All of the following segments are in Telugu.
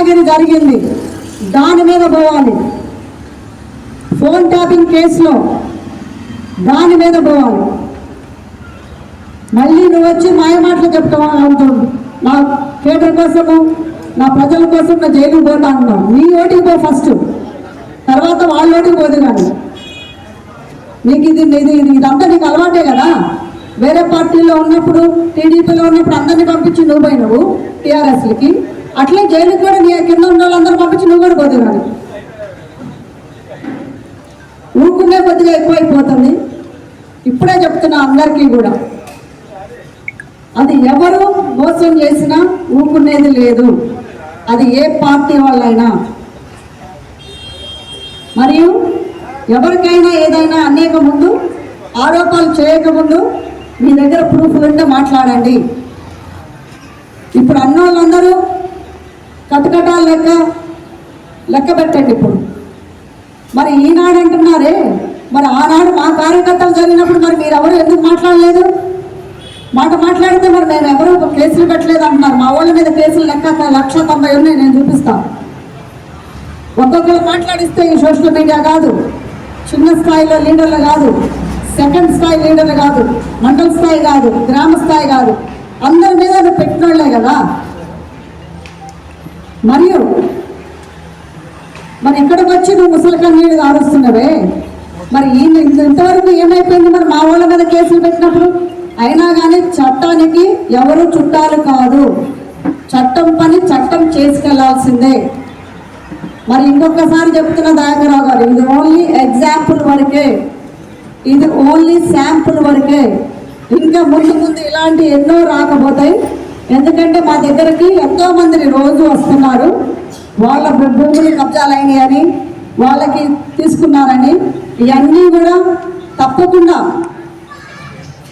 దుర్మార్గం జరిగింది. దాని మీద పోవాలి. ఫోన్ ట్యాపింగ్ కేసులో దాని మీద పోవాలి. మళ్ళీ నువ్వు వచ్చి మాయమాటలు చెప్తావా అంటుంది నా కేటర్ కోసము నా ప్రజల కోసం నా జైలుకి పోతా అంటున్నావు నీ ఓటికి పో ఫస్ట్ తర్వాత వాళ్ళ ఓటికి పోదు కానీ. నీకు ఇది ఇది ఇది ఇదంతా నీకు అలవాటే కదా? వేరే పార్టీలో ఉన్నప్పుడు టీడీపీలో ఉన్నప్పుడు అందరినీ పంపించి నువ్వు పోయినావు టీఆర్ఎస్లకి. అట్లే జైలుకి కూడా నీ కింద ఉన్న వాళ్ళందరూ పంపించి నువ్వు కూడా పోదు ఊరుకునే కొద్దిగా ఎక్కువైపోతుంది. ఇప్పుడే చెప్తున్నా అందరికీ కూడా. అది ఎవరు మోసం చేసినా ఊరుకునేది లేదు. అది ఏ పార్టీ వాళ్ళైనా. మరియు ఎవరికైనా ఏదైనా అనేక ముందు ఆరోపణలు చేయకముందు మీ దగ్గర ప్రూఫ్ ఉంటే మాట్లాడండి. ఇప్పుడు అన్నోళ్ళందరూ కటకటాలు లెక్క లెక్క పెట్టండి ఇప్పుడు. మరి ఈనాడు అంటున్నారే మరి ఆనాడు మా కార్యకర్తలు జరిగినప్పుడు మరి మీరు ఎవరు ఎందుకు మాట్లాడలేదు? మాట మాట్లాడితే మరి మేము ఎవరు కేసులు పెట్టలేదు అంటున్నారు మా వాళ్ళ మీద కేసులు లెక్క లక్ష తొంభై ఉన్నాయి నేను చూపిస్తాను ఒక్కొక్కరు మాట్లాడిస్తే ఈ సోషల్ మీడియా కాదు చిన్న స్థాయిలో లీడర్లు కాదు సెకండ్ స్థాయి లీడర్లు కాదు మండల స్థాయి కాదు గ్రామ స్థాయి కాదు. అందరి మీద పెట్టినోళ్ళే కదా. మరియు మరి ఇక్కడికి వచ్చి నువ్వు ముసలికం నీళ్ళు మరి ఈ ఇంతవరకు ఏమైపోయింది మరి మా వాళ్ళ మీద కేసులు పెట్టినప్పుడు? అయినా కానీ చట్టానికి ఎవరు చుట్టాలు కాదు. చట్టం పని చట్టం చేసుకెళ్ళాల్సిందే. మరి ఇంకొకసారి చెప్తున్న దయాకరావు గారు ఇది ఓన్లీ ఎగ్జాంపుల్ వరకే. ఇది ఓన్లీ శాంపుల్ వరకే. ఇంకా ముందు ముందు ఇలాంటి ఎన్నో రాకపోతాయి. ఎందుకంటే మా దగ్గరికి ఎంతో మంది రోజు వస్తున్నారు. వాళ్ళ భూములు కబ్జాలైనవి అని వాళ్ళకి తీసుకున్నారని ఇవన్నీ కూడా తప్పకుండా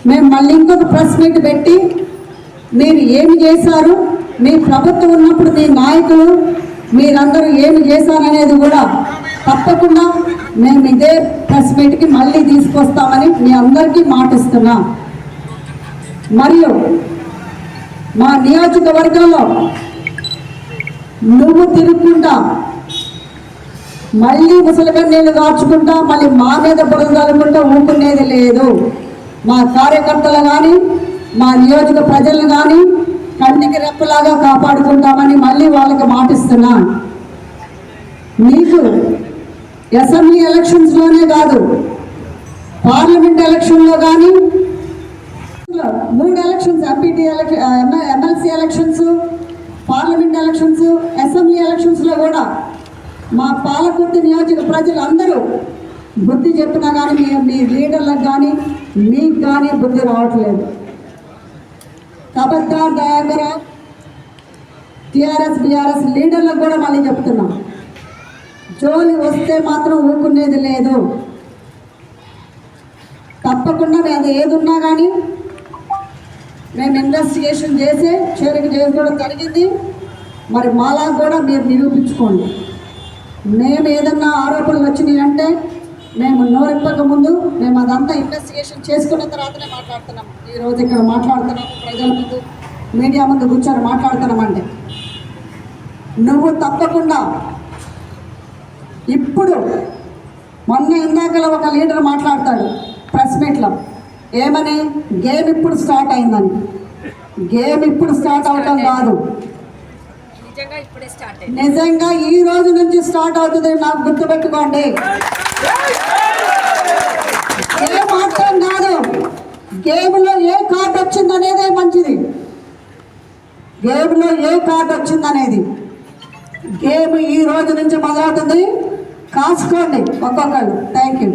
మేము మళ్ళీ ఇంకొక ప్రెస్ మీట్ పెట్టి మీరు ఏమి చేశారు మీ ప్రభుత్వం ఉన్నప్పుడు మీ నాయకులు మీరందరూ ఏమి చేశారనేది కూడా తప్పకుండా మేము ఇదే ప్రెస్ మీట్కి మళ్ళీ తీసుకొస్తామని మీ అందరికీ మాటిస్తున్నా. మరియు మా నియోజకవర్గంలో నువ్వు తిరుగుకుంటా మళ్ళీ ముసలికన్నీళ్ళు కాచుకుంటా మళ్ళీ మా మీద బురద చల్లుకుంటా లేదు. మా కార్యకర్తలు కానీ మా నియోజక ప్రజలను కానీ కంటికి రెప్పలాగా కాపాడుకుంటామని మళ్ళీ వాళ్ళకి మాటిస్తున్నా. నీకు అసెంబ్లీ ఎలక్షన్స్లోనే కాదు పార్లమెంట్ ఎలక్షన్లో కానీ మూడు elections MPT election MLC elections parliament elections assembly ఎలక్షన్స్లో కూడా మా పాలకుర్తి నియోజక ప్రజలు అందరూ బుద్ధి చెప్పినా కానీ మీ మీ లీడర్లకు కానీ మీకు కానీ బుద్ధి రావట్లేదు. కబద్దార్ దయాకర టీఆర్ఎస్ బీఆర్ఎస్ లీడర్లకు కూడా మళ్ళీ చెప్తున్నాం. జోలి వస్తే మాత్రం ఊరుకునేది లేదు. తప్పకుండా అది ఏదున్నా కానీ మేము ఇన్వెస్టిగేషన్ చేసి చేరిక చేసుకోవడం జరిగింది. మరి మాలా కూడా మీరు నిరూపించుకోండి. మేము ఏదన్నా ఆరోపణలు వచ్చినాయి అంటే మేము నోరెప్పక ముందు మేము అదంతా ఇన్వెస్టిగేషన్ చేసుకున్న తర్వాతనే మాట్లాడుతున్నాం. ఈరోజు ఇక్కడ మాట్లాడుతున్నాం ప్రజల ముందు మీడియా ముందు కూర్చొని మాట్లాడుతున్నామంటే నువ్వు తప్పకుండా ఇప్పుడు మొన్న ఇందాకలో ఒక లీడర్ మాట్లాడతాడు ప్రెస్ మీట్లో. ఏమని? గేమ్ ఇప్పుడు స్టార్ట్ అయిందని గేమ్ ఇప్పుడు స్టార్ట్ అవటం కాదు. నిజంగా ఈ రోజు నుంచి స్టార్ట్ అవుతుంది నాకు గుర్తుపెట్టుకోండి. ఏ మాత్రం కాదు గేమ్లో ఏ కార్డు వచ్చింది అనేదే మంచిది. గేమ్లో ఏ కార్డు వచ్చింది అనేది గేమ్ ఈ రోజు నుంచి మొదలవుతుంది. కాసుకోండి ఒక్కొక్కళ్ళు. Thank you